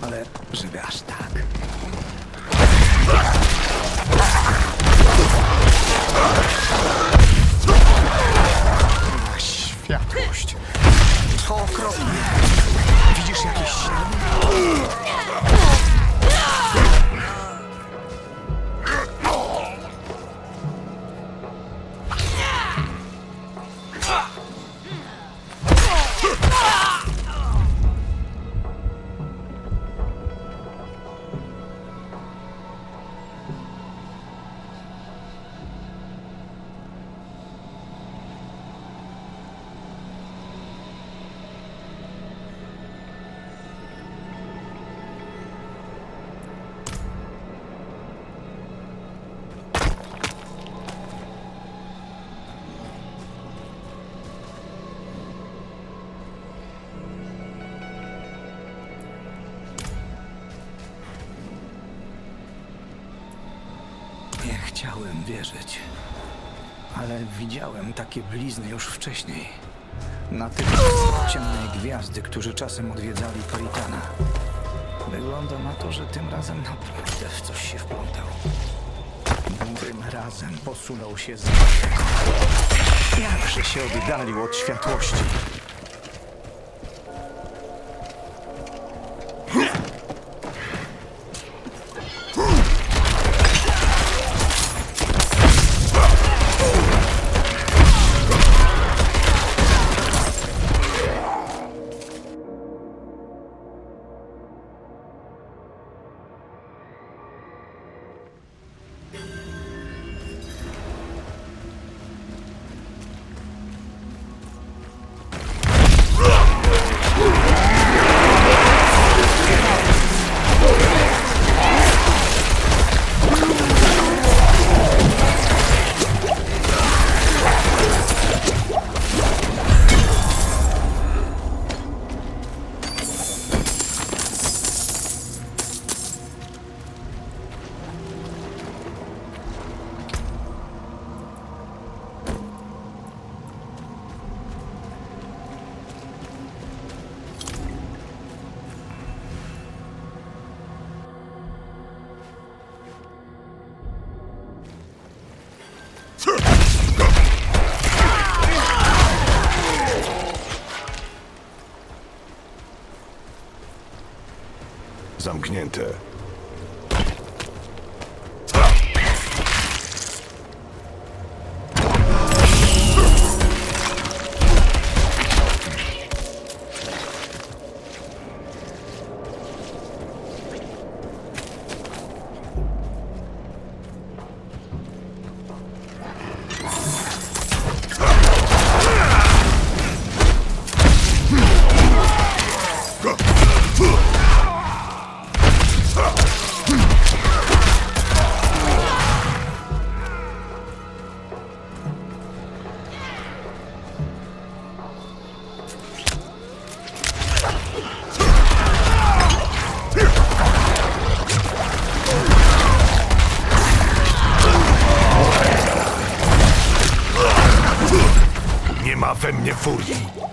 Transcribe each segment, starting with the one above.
ale żeby aż tak. Chciałem wierzyć, ale widziałem takie blizny już wcześniej. Na tych ciemnej gwiazdy, którzy czasem odwiedzali Paritana. Wygląda na to, że tym razem naprawdę w coś się wplątał. Tym razem posunął się daleko. Jakże się oddalił od światłości. We mnie furii.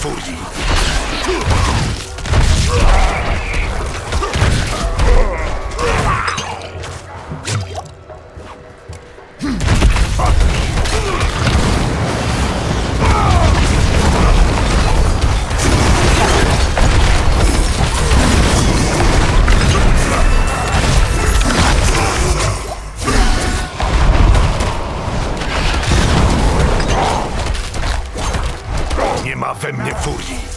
Fogli. We mnie furii.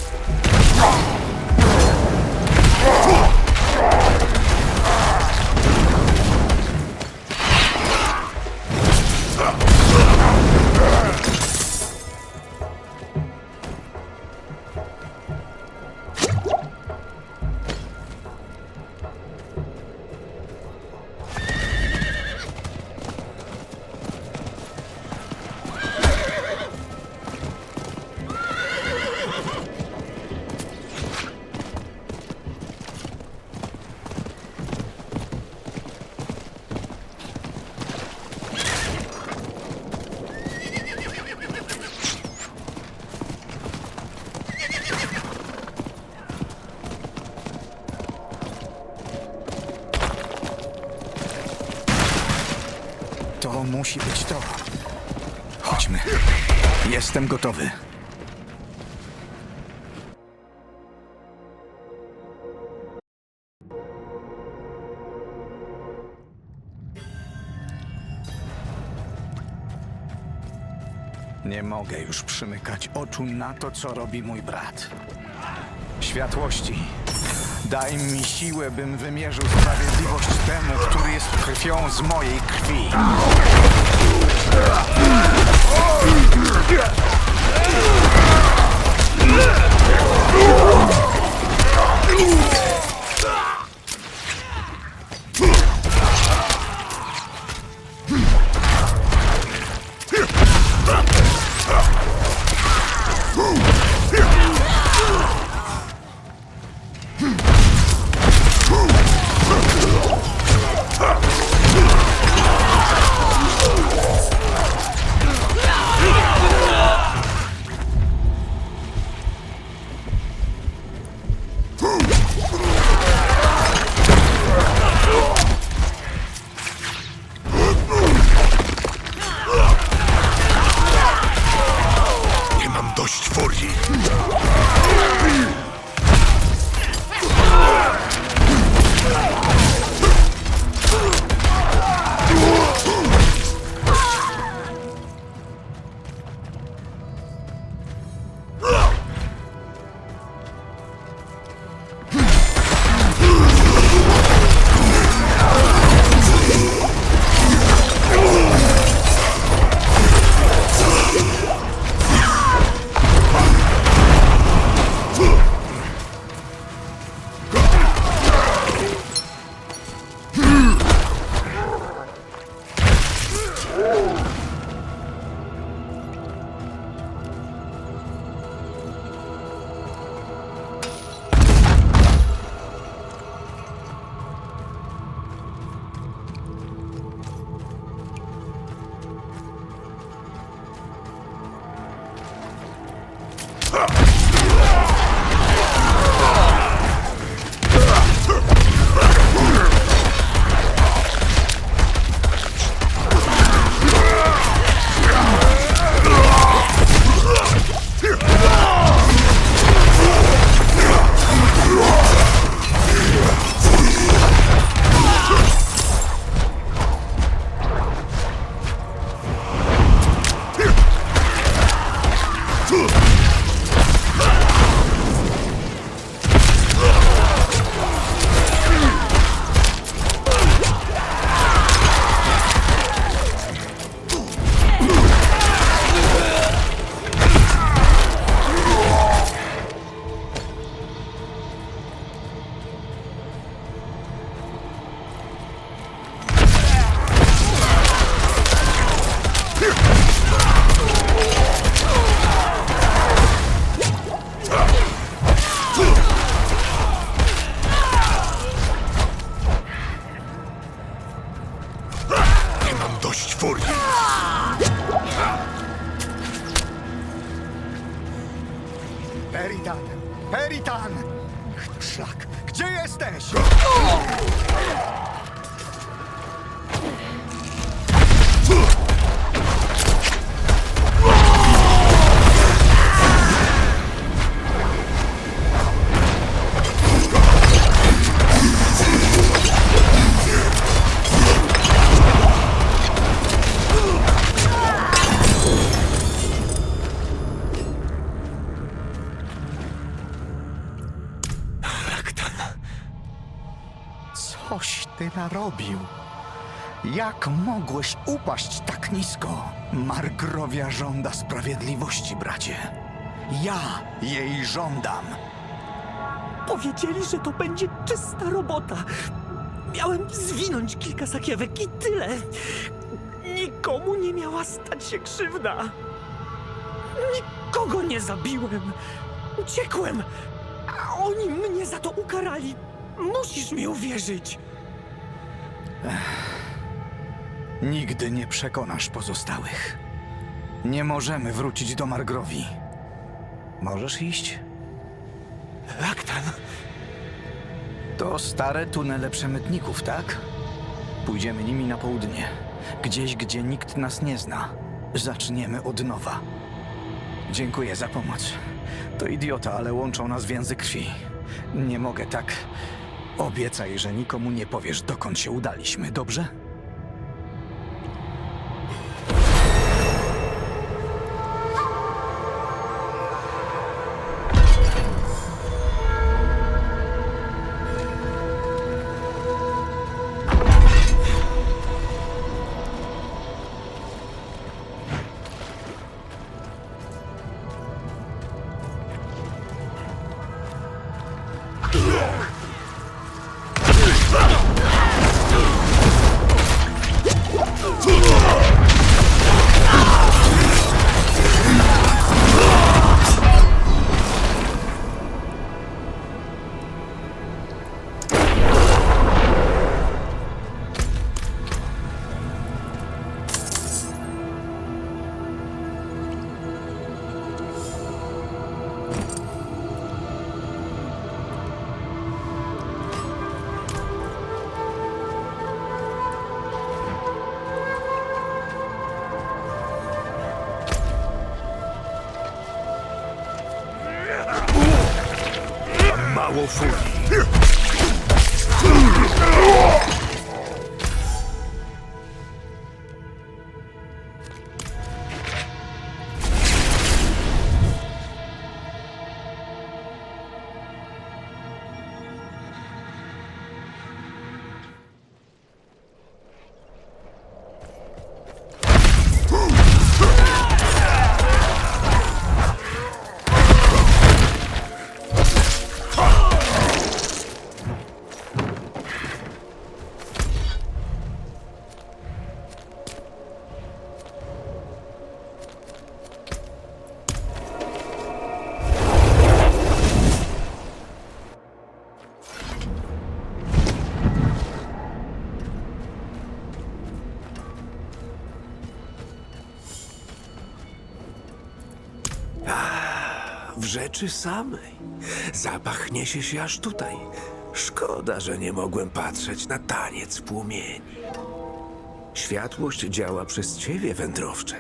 Musi być to. Chodźmy. Jestem gotowy. Nie mogę już przymykać oczu na to, co robi mój brat. Światłości. Daj mi siłę, bym wymierzył sprawiedliwość temu, który jest krwią z mojej krwi. Nie Coś ty narobił. Jak mogłeś upaść tak nisko? Margrowia żąda sprawiedliwości, bracie. Ja jej żądam. Powiedzieli, że to będzie czysta robota. Miałem zwinąć kilka sakiewek i tyle. Nikomu nie miała stać się krzywda. Nikogo nie zabiłem. Uciekłem, a oni mnie za to ukarali. Musisz mi uwierzyć. Nigdy nie przekonasz pozostałych. Nie możemy wrócić do Margrowi. Możesz iść? Laktan, To stare tunele przemytników, tak? Pójdziemy nimi na południe. Gdzieś, gdzie nikt nas nie zna. Zaczniemy od nowa. Dziękuję za pomoc. To idiota, ale łączą nas więzy krwi. Nie mogę tak. Obiecaj, że nikomu nie powiesz, dokąd się udaliśmy, dobrze? Mało furii. w rzeczy samej. Zapach niesie się aż tutaj. Szkoda, że nie mogłem patrzeć na taniec płomieni. Światłość działa przez ciebie, wędrowcze.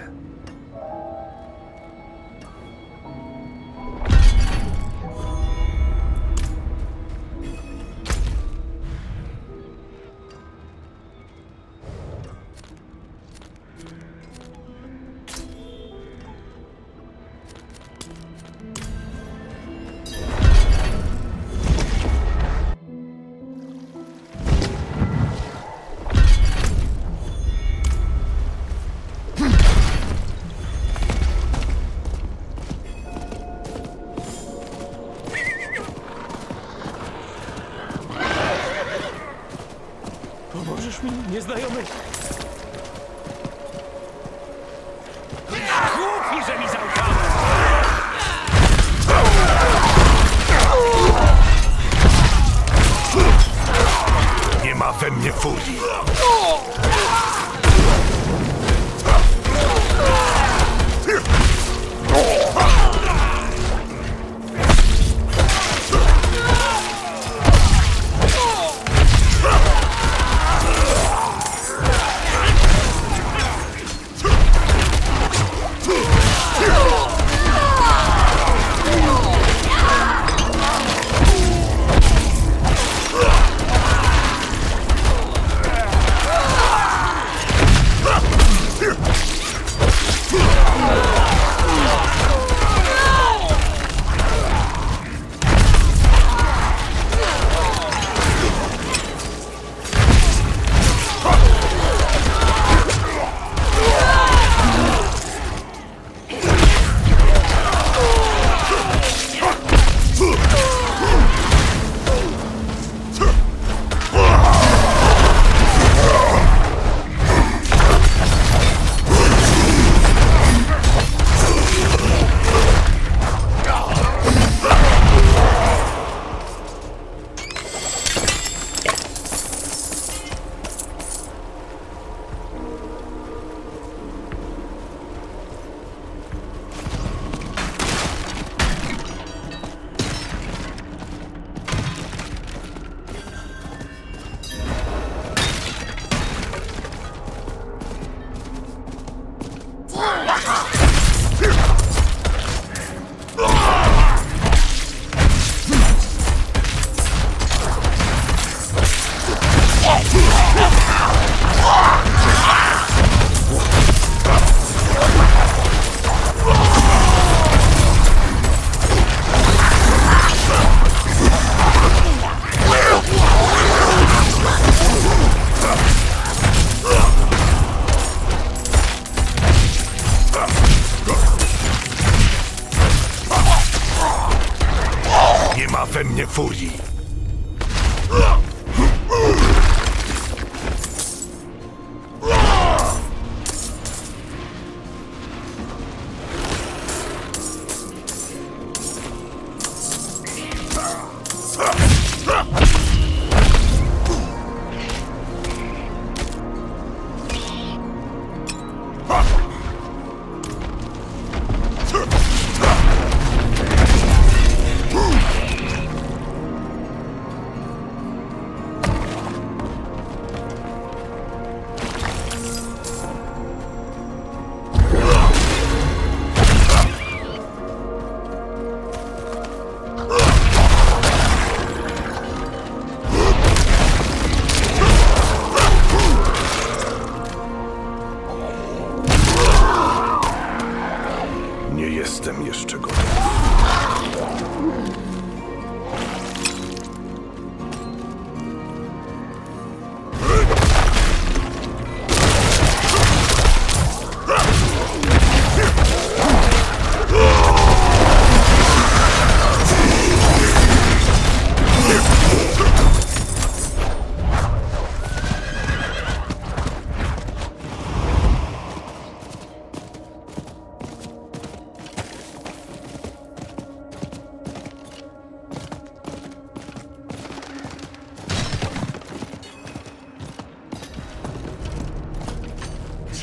Знайомий.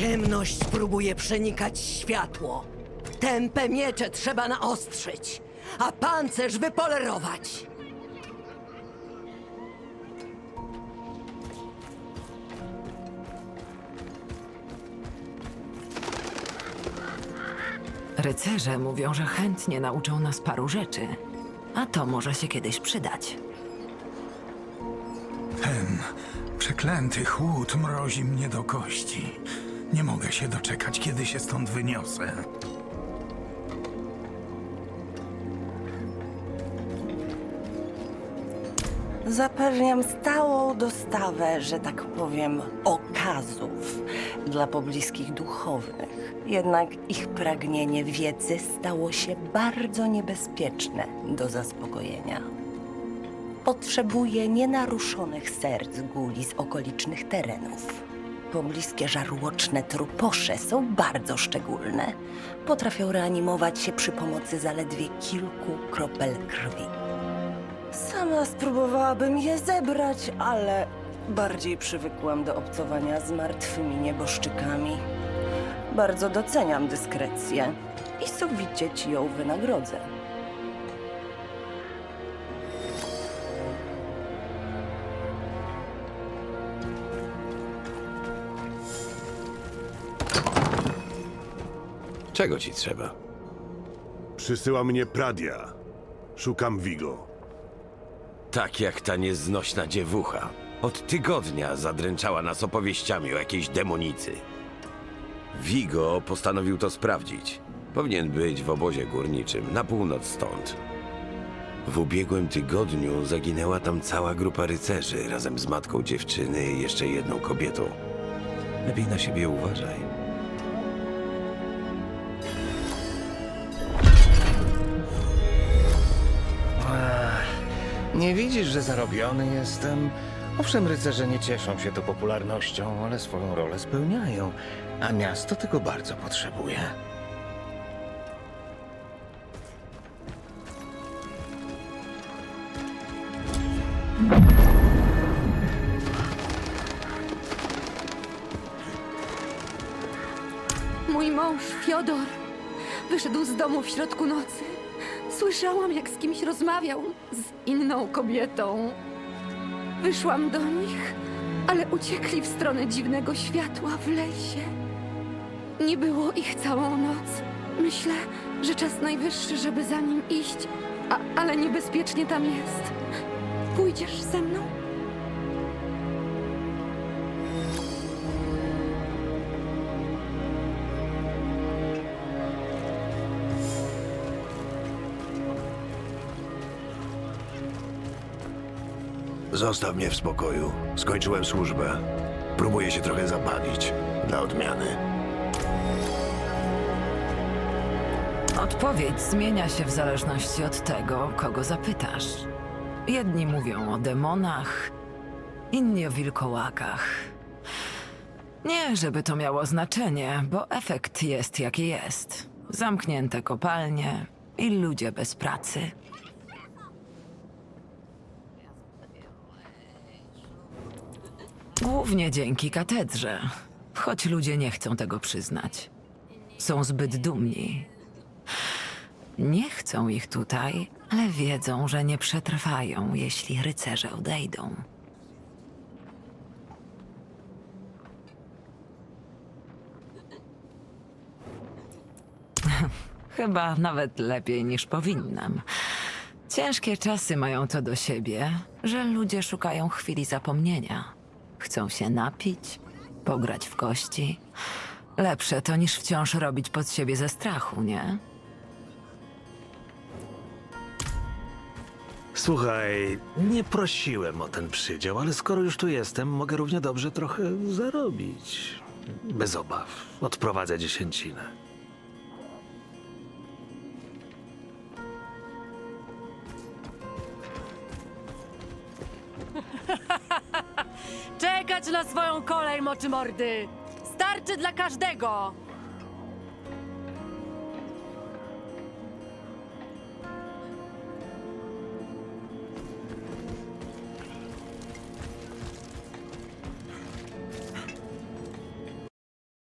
Ciemność próbuje przenikać światło. Tępe miecze trzeba naostrzyć, a pancerz wypolerować. Rycerze mówią, że chętnie nauczą nas paru rzeczy, a to może się kiedyś przydać. Ten przeklęty chłód mrozi mnie do kości. Nie mogę się doczekać, kiedy się stąd wyniosę. Zapewniam stałą dostawę, że tak powiem, okazów dla pobliskich duchownych. Jednak ich pragnienie wiedzy stało się bardzo niebezpieczne do zaspokojenia. Potrzebuję nienaruszonych serc guli z okolicznych terenów. Pobliskie żarłoczne truposze są bardzo szczególne. Potrafią reanimować się przy pomocy zaledwie kilku kropel krwi. Sama spróbowałabym je zebrać, ale bardziej przywykłam do obcowania z martwymi nieboszczykami. Bardzo doceniam dyskrecję i sowicie ci ją wynagrodzę. Czego ci trzeba? Przysyła mnie Pradia. Szukam Vigo. Tak jak ta nieznośna dziewucha. Od tygodnia zadręczała nas opowieściami o jakiejś demonicy. Vigo postanowił to sprawdzić. Powinien być w obozie górniczym, na północ stąd. W ubiegłym tygodniu zaginęła tam cała grupa rycerzy razem z matką dziewczyny i jeszcze jedną kobietą. Lepiej na siebie uważaj. Nie widzisz, że zarobiony jestem? Owszem, rycerze nie cieszą się tu popularnością, ale swoją rolę spełniają, a miasto tego bardzo potrzebuje. Mój mąż, Fiodor, wyszedł z domu w środku nocy. Słyszałam, jak z kimś rozmawiał z inną kobietą. Wyszłam do nich, ale uciekli w stronę dziwnego światła w lesie. Nie było ich całą noc. Myślę, że czas najwyższy, żeby za nim iść, a, ale niebezpiecznie tam jest. Pójdziesz ze mną? Zostaw mnie w spokoju. Skończyłem służbę. Próbuję się trochę zabawić. Dla odmiany. Odpowiedź zmienia się w zależności od tego, kogo zapytasz. Jedni mówią o demonach, inni o wilkołakach. Nie, żeby to miało znaczenie, bo efekt jest jaki jest. Zamknięte kopalnie i ludzie bez pracy. Głównie dzięki katedrze, choć ludzie nie chcą tego przyznać. Są zbyt dumni. Nie chcą ich tutaj, ale wiedzą, że nie przetrwają, jeśli rycerze odejdą. Chyba nawet lepiej niż powinnam. Ciężkie czasy mają to do siebie, że ludzie szukają chwili zapomnienia. Chcą się napić, pograć w kości. Lepsze to niż wciąż robić pod siebie ze strachu, nie? Słuchaj, nie prosiłem o ten przydział, ale skoro już tu jestem, mogę równie dobrze trochę zarobić. Bez obaw. Odprowadzę dziesięcinę. Kolej, moczy mordy! Starczy dla każdego!